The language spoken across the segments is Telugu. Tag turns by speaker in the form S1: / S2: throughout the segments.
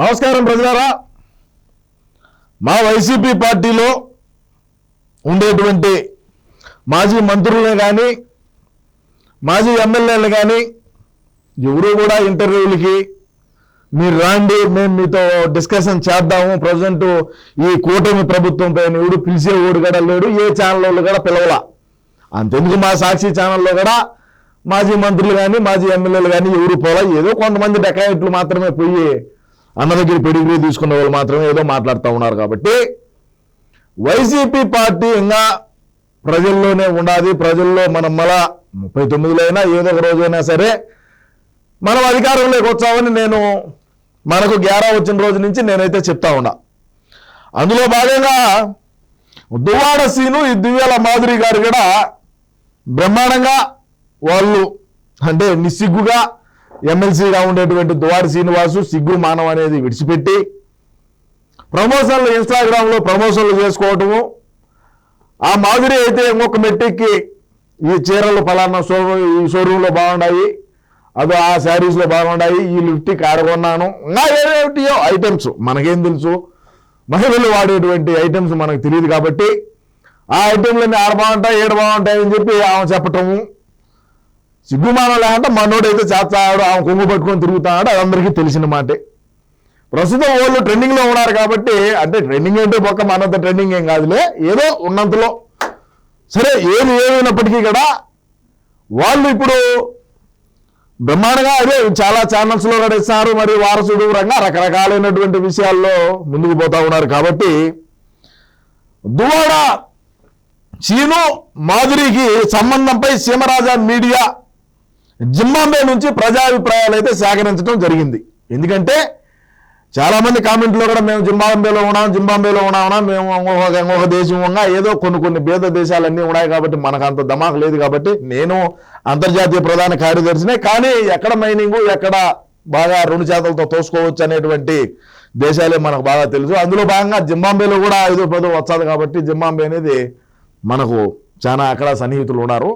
S1: నమస్కారం ప్రజలారా. మా వైసీపీ పార్టీలో ఉండేటువంటి మాజీ మంత్రులే కానీ మాజీ ఎమ్మెల్యేలు కానీ ఎవరు కూడా ఇంటర్వ్యూలకి మీరు రాండి మేము మీతో డిస్కషన్ చేద్దాము. ప్రజెంట్ ఈ కూటమి ప్రభుత్వంపై ఎవడు పిలిచే ఓడు కూడా లేడు ఏ ఛానల్ వాళ్ళు కూడా పిలవలా. అంతెందుకు మా సాక్షి ఛానల్లో కూడా మాజీ మంత్రులు కానీ మాజీ ఎమ్మెల్యేలు కానీ ఎవరు పోలా. ఏదో కొంతమంది డెకాయిట్లు మాత్రమే పోయి అన్న దగ్గర పెడిగ్రీ తీసుకున్న వాళ్ళు మాత్రమే ఏదో మాట్లాడుతూ ఉన్నారు కాబట్టి వైసీపీ పార్టీ ఇంకా ప్రజల్లోనే ఉండాలి ప్రజల్లో మనం మళ్ళా ముప్పై తొమ్మిదిలో అయినా ఏదో ఒక రోజైనా సరే మనం అధికారంలోకి వచ్చామని నేను మనకు గ్యారా వచ్చిన రోజు నుంచి నేనైతే చెప్తా ఉన్నా. అందులో భాగంగా దువాడ సీను ఈ దివ్యాల మాధురి గారు కూడా బ్రహ్మాండంగా వాళ్ళు అంటే నిస్సిగ్గుగా ఎమ్మెల్సీగా ఉండేటువంటి దువారి శ్రీనివాసు సిగ్గు మానవ అనేది విడిచిపెట్టి ప్రమోషన్లు ఇన్స్టాగ్రామ్లో ప్రమోషన్లు చేసుకోవటము. ఆ మాధురి అయితే ఇంకొక మెట్టికి ఈ చీరలు ఫలానా షోరూమ్ ఈ షోరూంలో బాగున్నాయి అదో ఆ శారీస్లో బాగున్నాయి ఈ లిఫ్ట్కి ఆడగొన్నాను నా ఏమేమిటియో ఐటమ్స్ మనకేం తెలుసు? మహిళలు వాడేటువంటి ఐటమ్స్ మనకు తెలియదు కాబట్టి ఆ ఐటెంలన్నీ ఆడ బాగుంటాయి ఏడు బాగుంటాయి అని చెప్పి ఆమె చెప్పటము. సిగ్గుమానం లేకుండా మనోడైతే చేస్తాడు ఆమె కొంగు పట్టుకొని తిరుగుతాడు అది అందరికీ తెలిసిన మాటే. ప్రస్తుతం వాళ్ళు ట్రెండింగ్లో ఉన్నారు కాబట్టి అంటే ట్రెండింగ్ అంటే పక్క మనంత ట్రెండింగ్ ఏం కాదులే ఏదో ఉన్నంతలో. సరే ఏది ఏమైనప్పటికీ కూడా వాళ్ళు ఇప్పుడు బ్రహ్మాండంగా అదే చాలా ఛానల్స్లో నడిస్తారు మరి వారసుడు రంగా రకరకాలైనటువంటి విషయాల్లో ముందుకు పోతా ఉన్నారు కాబట్టి దువాడ చీను మాధురికి సంబంధంపై సీమరాజా మీడియా జింబాంబే నుంచి ప్రజాభిప్రాయాలు అయితే సేకరించడం జరిగింది. ఎందుకంటే చాలామంది కామెంట్లో కూడా మేము జింబాంబేలో ఉన్నాం జింబాంబేలో ఉన్నామన్నా మేము ఇంకొక ఇంకొక దేశం ఉన్నా ఏదో కొన్ని కొన్ని భేద దేశాలన్నీ ఉన్నాయి కాబట్టి మనకు అంత దమాక్ లేదు కాబట్టి నేను అంతర్జాతీయ ప్రధాన కార్యదర్శినే. కానీ ఎక్కడ మైనింగ్ ఎక్కడ బాగా రెండు చేతులతో తోసుకోవచ్చు అనేటువంటి దేశాలే మనకు బాగా తెలుసు. అందులో భాగంగా జింబాంబేలో కూడా ఐదో పదో వచ్చాది కాబట్టి జింబాంబే అనేది మనకు చాలా అక్కడ సన్నిహితులు ఉన్నారు.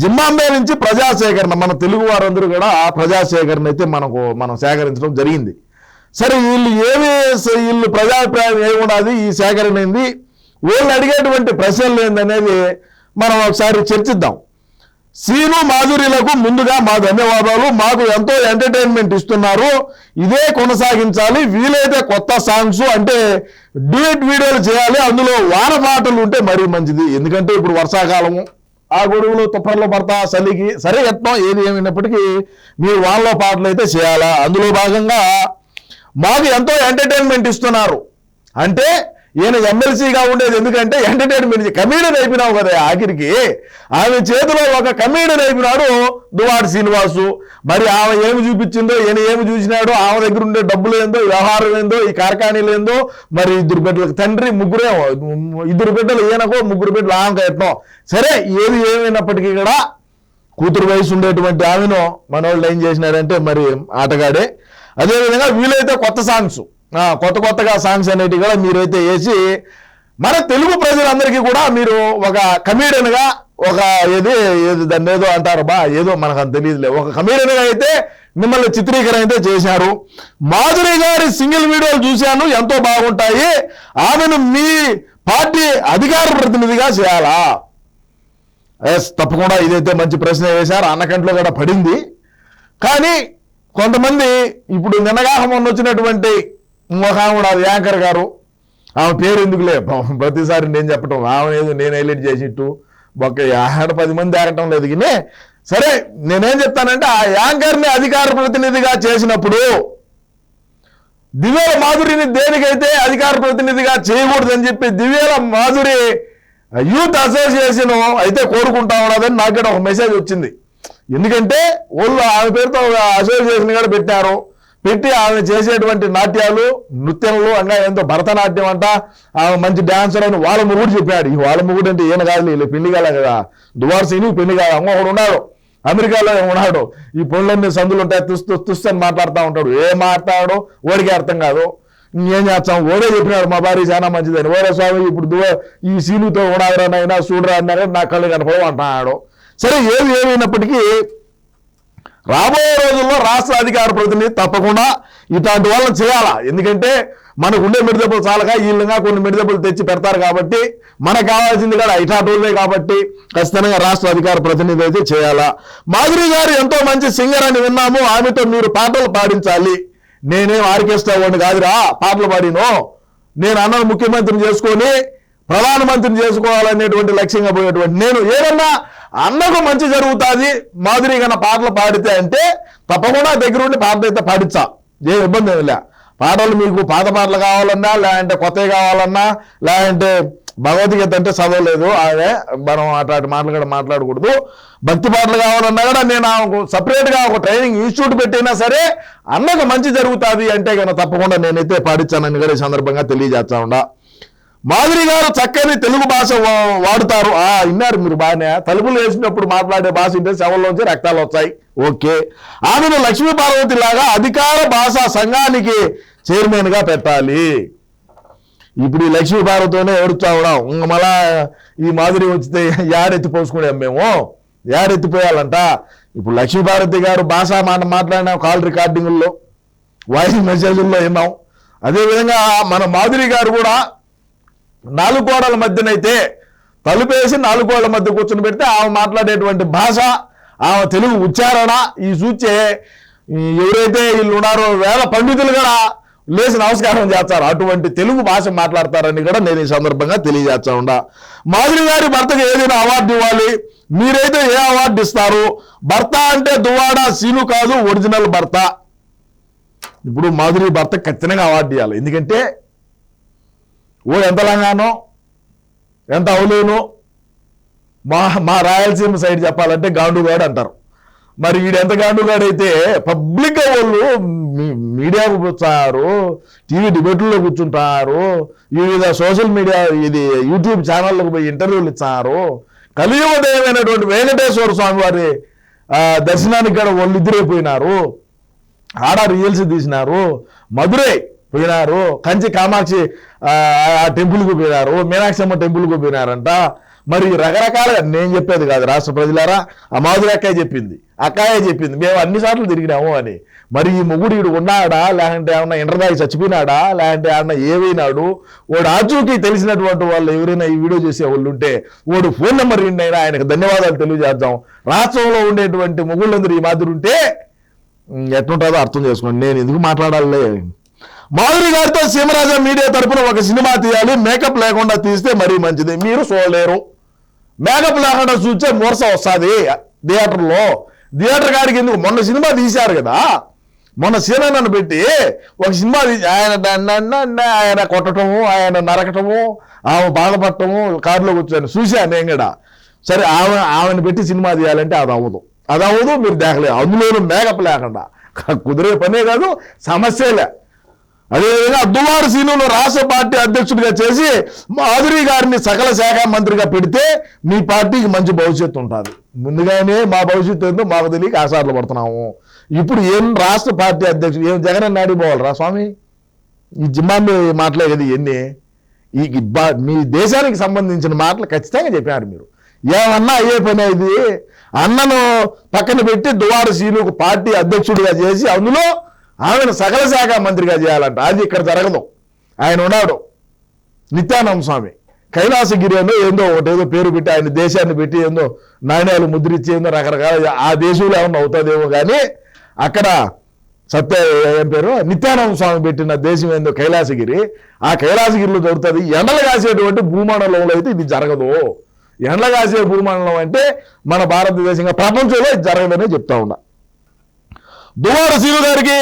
S1: జిమ్మాంబే నుంచి ప్రజాసేకరణ మన తెలుగు వారందరూ కూడా ఆ ప్రజాసేకరణ అయితే మనకు మనం సేకరించడం జరిగింది. సరే వీళ్ళు ఏమి వీళ్ళు ప్రజాభిప్రాయం ఏమున్నది ఈ సేకరణ ఏంది? వీళ్ళు అడిగేటువంటి ప్రశ్నలు ఏందనేది మనం ఒకసారి చర్చిద్దాం. సీను మాధుర్యులకు ముందుగా మా ధన్యవాదాలు. మాకు ఎంతో ఎంటర్టైన్మెంట్ ఇస్తున్నారు. ఇదే కొనసాగించాలి. వీలైతే కొత్త సాంగ్స్ అంటే డ్యూట్ వీడియోలు చేయాలి. అందులో వాన పాటలు ఉంటే మరీ మంచిది. ఎందుకంటే ఇప్పుడు వర్షాకాలము ఆ గొడుగులు తుప్పర్లో పడతా చలికి సరే యత్నం ఏది ఏమైనప్పటికీ మీరు వానలో పాటలు అయితే చేయాలా? అందులో భాగంగా మాకు ఎంతో ఎంటర్టైన్మెంట్ ఇస్తున్నారు. అంటే ఈయన ఎమ్మెల్సీగా ఉండేది ఎందుకంటే ఎంటర్టైన్మెంట్ కమీడియన్ అయిపోయినావు కదా ఆఖరికి. ఆమె చేతిలో ఒక కమీడియన్ అయిపోయినాడు దువాడు శ్రీనివాసు. మరి ఆమె ఏమి చూపించిందో ఈయన ఏమి చూసినాడో ఆమె దగ్గర ఉండే డబ్బులు ఏందో వ్యవహారం ఏందో ఈ కార్ఖానీలు ఏందో మరి ఇద్దరు బిడ్డలకు తండ్రి ముగ్గురే ఇద్దరు బిడ్డలు ఈయనకో ముగ్గురు బిడ్డలు ఆమెకు ఎట్నో సరే ఏది ఏమైనప్పటికీ కూడా కూతురు వయసు ఉండేటువంటి ఆమెను మనోళ్ళు ఏం చేసినారంటే మరి ఆటగాడే. అదేవిధంగా వీలైతే కొత్త సాంగ్స్ కొత్త కొత్తగా సాంగ్స్ అనేటివి కూడా మీరైతే వేసి మన తెలుగు ప్రజలందరికీ కూడా మీరు ఒక కమీడియన్గా ఒక ఏది ఏది దాన్ని ఏదో అంటారు బా ఏదో మనకు అంత తెలియదులే. ఒక కమీడియన్గా అయితే మిమ్మల్ని చిత్రీకరణ అయితే చేశారు. మాధురి గారి సింగిల్ వీడియోలు చూశాను ఎంతో బాగుంటాయి. ఆమెను మీ పార్టీ అధికార ప్రతినిధిగా చేయాలా? ఎస్ తప్పకుండా ఇదైతే మంచి ప్రశ్న వేశారు. అన్నకంట్లో కూడా పడింది. కానీ కొంతమంది ఇప్పుడు నిన్నగాహం వచ్చినటువంటి ఇంకొక ఆమె యాంకర్ గారు. ఆమె పేరు ఎందుకులే? ప్రతిసారి నేను చెప్పటం ఆమె ఏదో నేను హైలైట్ చేసిట్టు ఒక ఆడ పది మంది ఆగటం లేదు. కానీ సరే నేనేం చెప్తానంటే ఆ యాంకర్ని అధికార ప్రతినిధిగా చేసినప్పుడు దివ్యాల మాధురిని దేనికైతే అధికార ప్రతినిధిగా చేయకూడదని చెప్పి దివ్యాల మాధురి యూత్ అసోసియేషన్ అయితే కోరుకుంటా ఉన్నదని నాకు ఒక మెసేజ్ వచ్చింది. ఎందుకంటే వాళ్ళు ఆమె పేరుతో ఒక అసోసియేషన్ కూడా పెట్టారు. పెట్టి ఆమె చేసేటువంటి నాట్యాలు నృత్యంలో అంగా ఎంతో భరతనాట్యం అంట. ఆమె మంచి డాన్సర్ అని వాళ్ళ ముగ్గురు చెప్పాడు. ఈ వాళ్ళ ముగ్గురు అంటే ఈయన కాదు వీళ్ళు పెళ్ళి కాలే కదా. దువార్ పెళ్ళి కాదు ఒకడు ఉన్నాడు. అమెరికాలో ఉన్నాడు. ఈ పనులన్నీ సందులు ఉంటాయి. తుస్తు తుస్తు అని మాట్లాడుతూ ఉంటాడు. ఏం మాట్లాడో ఓడికి అర్థం కాదు. ఏం చేస్తాం? ఓడే చెప్పినాడు మా భార్య చాలా మంచిదని. ఓరే స్వామి ఇప్పుడు దువ ఈ సీనుతో ఉన్నారనైనా చూడరా అన్నారే నా కళ్ళు కనపడవు అంటున్నాడు. సరే ఏది ఏమైనప్పటికీ రాబోయే రోజుల్లో రాష్ట్ర అధికార ప్రతినిధి తప్పకుండా ఇట్లాంటి వాళ్ళని చేయాలా? ఎందుకంటే మనకు ఉండే మిడిదెబ్బలు చాలగా వీళ్ళుగా కొన్ని మిడిదెబ్బలు తెచ్చి పెడతారు కాబట్టి మనకు కావాల్సింది కూడా ఇట్లాంటి కాబట్టి ఖచ్చితంగా రాష్ట్ర అధికార ప్రతినిధి అయితే చేయాలా? మాధురి గారు ఎంతో మంచి సింగర్ అని విన్నాము. ఆమెతో మీరు పాటలు పాడించాలి. నేనేం ఆర్కెస్ట్రా వాడిని కాదురా. పాటలు పాడిను? నేను అన్న ముఖ్యమంత్రిని చేసుకొని ప్రధానమంత్రిని చేసుకోవాలనేటువంటి లక్ష్యంగా పోయేటువంటి నేను. ఏదన్నా అన్నకు మంచి జరుగుతుంది మాధురి కన్నా పాటలు పాడితే అంటే తప్పకుండా దగ్గరుండి పాటలు అయితే పాడించా ఏ ఇబ్బంది ఏమి లే. పాటలు మీకు పాత పాటలు కావాలన్నా లేదంటే కొత్తవి కావాలన్నా లేదంటే భగవద్గీత అంటే చదవలేదు అదే మనం అట్లాంటి మాటలు కూడా మాట్లాడకూడదు. భక్తి పాటలు కావాలన్నా కూడా నేను సపరేట్గా ఒక ట్రైనింగ్ ఇన్స్టిట్యూట్ పెట్టినా సరే అన్నకు మంచి జరుగుతుంది అంటే కనుక తప్పకుండా నేనైతే పాడించానని కూడా ఈ సందర్భంగా తెలియజేస్తా ఉండా మాధురి గారు చక్కని తెలుగు భాష వాడుతారు. ఆ విన్నారు మీరు బాగానే. తలుపులు వేసినప్పుడు మాట్లాడే భాష ఉంటే శవంలోంచి రక్తాలు వచ్చాయి ఓకే. ఆమెను లక్ష్మీ పార్వతి లాగా అధికార భాషా సంఘానికి చైర్మన్గా పెట్టాలి. ఇప్పుడు ఈ లక్ష్మీ పార్వతితోనే ఏడుచావడం ఇంక మళ్ళా ఈ మాధురి వచ్చితే యాడెత్తి పోసుకునేం మేము? యాడెత్తిపోయాలంట ఇప్పుడు లక్ష్మీ పార్వతి గారు భాష మాట మాట్లాడినాం కాల్ రికార్డింగుల్లో వాయిస్ మెసేజ్ల్లో విన్నాం అదేవిధంగా మన మాధురి గారు కూడా నాలుగు గోడల మధ్యనైతే తలుపేసి నాలుగు గోడల మధ్య కూర్చొని పెడితే ఆమె మాట్లాడేటువంటి భాష ఆమె తెలుగు ఉచ్చారణ ఈ చూచే ఎవరైతే వీళ్ళు ఉన్నారో వేల పండితులు కూడా లేచి నమస్కారం చేస్తారు. అటువంటి తెలుగు భాష మాట్లాడతారని కూడా నేను ఈ సందర్భంగా తెలియజేస్తా ఉండా మాధురి గారి భర్తకు ఏదైనా అవార్డు ఇవ్వాలి? మీరైతే ఏ అవార్డు ఇస్తారు? భర్త అంటే దువాడా సీను కాదు ఒరిజినల్ భర్త. ఇప్పుడు మాధురి భర్త ఖచ్చితంగా అవార్డు ఇవ్వాలి. ఎందుకంటే ఊరు ఎంత లంగానో ఎంత అవలేను మా మా రాయలసీమ సైడ్ చెప్పాలంటే గాండుగాడు అంటారు. మరి వీడు ఎంత గాండుగాడు అయితే పబ్లిక్గా వాళ్ళు మీడియాకు కూర్చున్నారు టీవీ డిబేట్లో కూర్చుంటారు వివిధ సోషల్ మీడియా ఇది యూట్యూబ్ ఛానళ్ళకు పోయి ఇంటర్వ్యూలు ఇచ్చారు. కలియుగదయమైనటువంటి వెంకటేశ్వర స్వామి వారి దర్శనానికి కూడా వాళ్ళు ఇద్దరైపోయినారు ఆడ రియల్స్ తీసినారు. మధురై పోయినారు. కంచి కామాక్షి ఆ టెంపుల్కి పోయినారు. మీనాక్షి అమ్మ టెంపుల్కి పోయినారంట. మరి రకరకాలుగా నేను చెప్పేది కాదు రాష్ట్ర ప్రజలారా. ఆ మాధురి అక్కయ్య చెప్పింది. అక్కయ్య చెప్పింది. మేము అన్ని సార్లు తిరిగినాము అని. మరి ఈ మొగుడు ఈడు ఉన్నాడా? లేదంటే ఏమన్నా ఇంటర్దాకి చచ్చిపోయినాడా? లేదంటే ఏమన్నా ఏమైనాడు వాడు ఆచూకీ తెలిసినటువంటి వాళ్ళు ఎవరైనా ఈ వీడియో చేసే వాళ్ళు ఉంటే వాడు ఫోన్ నెంబర్ అయినా ఆయనకు ధన్యవాదాలు తెలియజేద్దాం. రాష్ట్రంలో ఉండేటువంటి మొగుళ్ళందరూ ఈ మాదిరి ఉంటే ఎట్లుంటుందో అర్థం చేసుకోండి. నేను ఎందుకు మాట్లాడాలి? మాధురి గారితో సీమరాజా మీడియా తరపున ఒక సినిమా తీయాలి. మేకప్ లేకుండా తీస్తే మరీ మంచిది. మీరు చూడలేరు. మేకప్ లేకుండా చూస్తే మూర్స వస్తుంది థియేటర్లో. థియేటర్ గారికి ఎందుకు? మొన్న సినిమా తీశారు కదా. మొన్న సీనన్నను పెట్టి ఒక సినిమా తీసి ఆయన ఆయన కొట్టటము ఆయన నరకటము ఆమె బాధపడటము కారులో కూర్చొని చూశాను నేను కూడా. సరే ఆమె ఆమెను పెట్టి సినిమా తీయాలంటే అది అవ్వదు. అది అవ్వదు మీరు దేకలేదు అందులోనూ మేకప్ లేకుండా. కుదిరే పనే కాదు సమస్యలే. అదేవిధంగా దువారు సీనును రాష్ట్ర పార్టీ అధ్యక్షుడిగా చేసి మాధురి గారిని సకల శాఖ మంత్రిగా పెడితే మీ పార్టీకి మంచి భవిష్యత్తు ఉంటుంది. ముందుగానే మా భవిష్యత్తు ఏందో మాకు తెలియక ఆసార్లు పడుతున్నాము. ఇప్పుడు ఏం రాష్ట్ర పార్టీ అధ్యక్షుడు ఏం జగన్ నాడి పోవాలరా స్వామి? ఈ జిమ్మాంబే మాటలే కదా ఇవన్నీ ఈ మీ దేశానికి సంబంధించిన మాటలు ఖచ్చితంగా చెప్పారు మీరు. ఏమన్నా అయ్యే పని ఇది అన్నను పక్కన పెట్టి దువార సీనుకు పార్టీ అధ్యక్షుడిగా చేసి అందులో ఆమెను సకల శాఖ మంత్రిగా చేయాలంట. అది ఇక్కడ జరగదు. ఆయన ఉన్నాడు. నిత్యానంద స్వామి. కైలాసగిరి ఏందో ఏందో ఒకటి ఏదో పేరు పెట్టి ఆయన దేశాన్ని పెట్టి ఏందో నాణ్యాలు ముద్రించి ఏందో రకరకాల ఆ దేశంలో ఏమన్నా అవుతుందేమో కానీ అక్కడ సత్య ఏం పేరు? నిత్యానంద స్వామి పెట్టిన దేశం ఏందో కైలాసగిరి. ఆ కైలాసగిరిలో దొరుకుతుంది. ఎండలు కాసేటువంటి భూమండలంలో అయితే ఇది జరగదు. ఎండలు కాసే భూమండలం అంటే మన భారతదేశంగా ప్రపంచంలో ఇది జరగదనే చెప్తా ఉన్నా. దువార సీను గారికి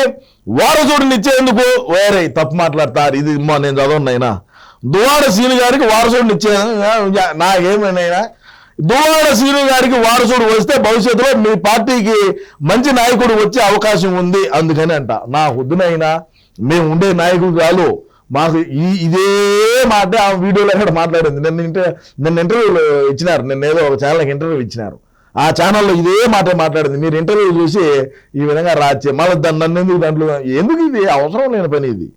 S1: వారసుడిని ఇచ్చేందుకు వేరే తప్పు మాట్లాడతారు ఇది నేను చదవనైనా దువార సీను గారికి వారసుడిని ఇచ్చే నాకేమైనా దువార సీను గారికి వారసుడు వస్తే భవిష్యత్తులో మీ పార్టీకి మంచి నాయకుడు వచ్చే అవకాశం ఉంది అందుకని అంట. నా వద్దునైనా మేము ఉండే నాయకుడు చాలు. మాకు ఈ ఇదే మాట ఆ వీడియోలో కూడా మాట్లాడింది. నిన్న ఇంటర్ నిన్న ఇంటర్వ్యూలో ఇచ్చినారు. నిన్న ఏదో ఒక ఛానల్కి ఇంటర్వ్యూ ఇచ్చినారు. ఆ ఛానల్లో ఇదే మాట మాట్లాడింది. మీరు ఇంటర్వ్యూ చూసి ఈ విధంగా రాచే మళ్ళీ దాన్ని నన్ను ఎందుకు దాంట్లో ఎందుకు ఇది? అవసరం లేని పని ఇది.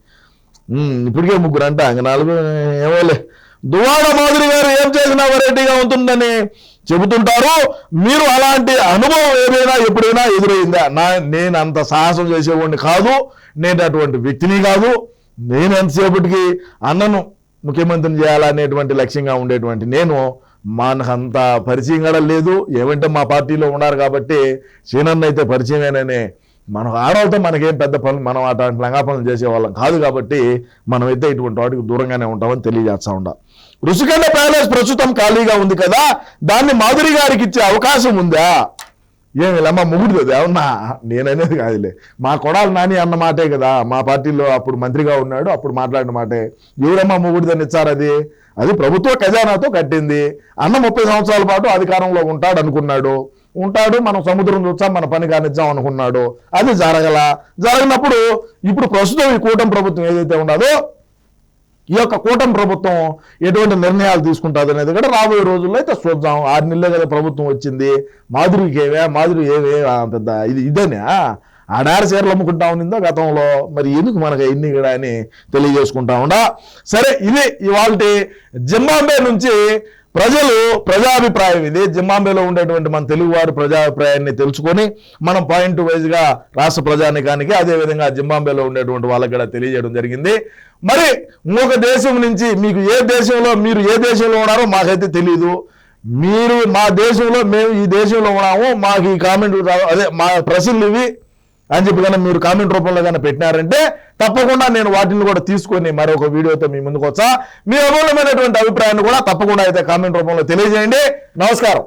S1: ఇప్పటికే ముగ్గురు అంట ఇంక నాలుగు ఏమోలే. దువాడ మాదిరి గారు ఏం చేసినా వెరైటీగా ఉంటుందని చెబుతుంటారు. మీరు అలాంటి అనుభవం ఏదైనా ఎప్పుడైనా ఎదురైందా? నా నేను అంత సాహసం చేసేవాడిని కాదు. నేను అటువంటి వ్యక్తిని కాదు. నేను ఎంతసేపటికి అన్నను ముఖ్యమంత్రిని చేయాలనేటువంటి లక్ష్యంగా ఉండేటువంటి నేను మనకంత పరిచయం కూడా లేదు. ఏమంటే మా పార్టీలో ఉన్నారు కాబట్టి సీనన్న అయితే పరిచయమేననే మనం ఆడవాళ్ళతో మనకేం పెద్ద పనులు మనం అటువంటి లంగా పనులు చేసేవాళ్ళం కాదు కాబట్టి మనమైతే ఇటువంటి వాటికి దూరంగానే ఉంటామని తెలియజేస్తా ఉండ. ఋషికొండ ప్యాలెస్ ప్రస్తుతం ఖాళీగా ఉంది కదా దాన్ని మాధురి గారికి ఇచ్చే అవకాశం ఉందా? ఏమి లమ్మ ముగుడుతుంది అవునా నేననేది కాదులే. మా కొడాలి నాని అన్న మాటే కదా. మా పార్టీలో అప్పుడు మంత్రిగా ఉన్నాడు అప్పుడు మాట్లాడిన మాటే. ఎవరమ్మా ముగుడుదని ఇచ్చారు అది? అది ప్రభుత్వ ఖజానాతో కట్టింది. అన్న ముప్పై సంవత్సరాల పాటు అధికారంలో ఉంటాడు అనుకున్నాడు ఉంటాడు మనం సముద్రం చూస్తాం మన పని కానిచ్చాం అనుకున్నాడు. అది జరగల. జరగనప్పుడు ఇప్పుడు ప్రస్తుతం ఈ కూటమి ప్రభుత్వం ఏదైతే ఉన్నదో ఈ యొక్క కూటమి ప్రభుత్వం ఎటువంటి నిర్ణయాలు తీసుకుంటుంది అనేది కూడా రాబోయే రోజుల్లో అయితే చూద్దాం. ఆరు నెలలే కదా ప్రభుత్వం వచ్చింది. మాధురికి ఏవే మాధురి ఏవే పెద్ద ఇది ఇదేనా? ఆడారు చీరలు అమ్ముకుంటా ఉన్నిందో గతంలో? మరి ఎందుకు మనకు ఎన్ని కూడా అని తెలియజేసుకుంటా ఉండా. సరే ఇది ఇవాళ జింబాంబే నుంచి ప్రజలు ప్రజాభిప్రాయం ఇది. జింబాంబేలో ఉండేటువంటి మన తెలుగువారి ప్రజాభిప్రాయాన్ని తెలుసుకొని మనం పాయింట్ వైజ్గా రాష్ట్ర ప్రజానికానికి అదేవిధంగా జింబాంబేలో ఉండేటువంటి వాళ్ళకి కూడా తెలియజేయడం జరిగింది. మరి ఇంకొక దేశం నుంచి మీకు ఏ దేశంలో మీరు ఏ దేశంలో ఉన్నారో మాకైతే తెలియదు మీరు మా దేశంలో మేము ఈ దేశంలో ఉన్నాము మాకు ఈ కామెంట్ అదే మా ప్రశ్నలు ఇవి. అని చెప్పి కానీ మీరు కామెంట్ రూపంలో కానీ పెట్టినారంటే తప్పకుండా నేను వాటిని కూడా తీసుకొని మరొక వీడియోతో మీ ముందుకు వచ్చా. మీ అమూల్యమైనటువంటి అభిప్రాయాన్ని కూడా తప్పకుండా అయితే కామెంట్ రూపంలో తెలియజేయండి. నమస్కారం.